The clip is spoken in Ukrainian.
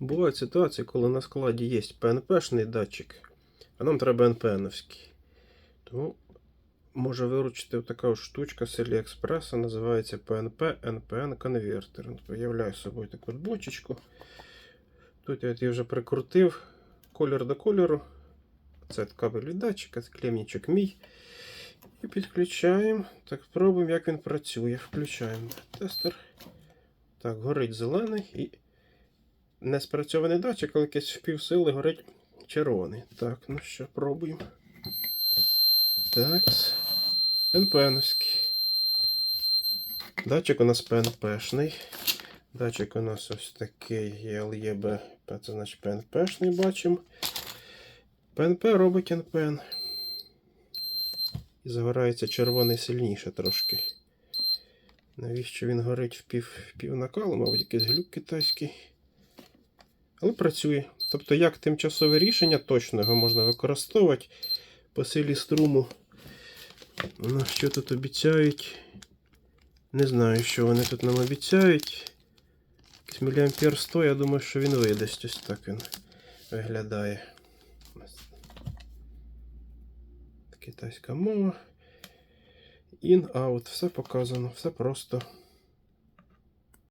Бувають ситуації, коли на складі є ПНПшний датчик, а нам треба НПНовський. Тому може виручити така штучка з Аліекспреса, називається PNP NPN конвертер. От Виявляю собою таку бочечку. Тут я її вже прикрутив колір до кольору. Це кабель від датчика, клемничок мій. І підключаємо. Так, пробуємо, як він працює. Включаємо тестер. Так, горить зелений і не спрацьований датчик, але якесь в півсили горить червоний. Так, ну що, пробуємо. Так. НПНовський. Датчик у нас ПНПшний. Датчик у нас ось такий LEB, це значить ПНПшний бачимо. ПНП робить НПН. І загорається червоний сильніше трошки. Навіщо він горить в пів, пів накалу, мабуть, якийсь глюк китайський. Але працює. Тобто, як тимчасове рішення, точно його можна використовувати по силі струму. Ну, що тут обіцяють? Не знаю, що вони тут нам обіцяють. Міліампер 100, я думаю, що він видасть. Ось так він виглядає. Китайська мова. In, out, все показано, все просто.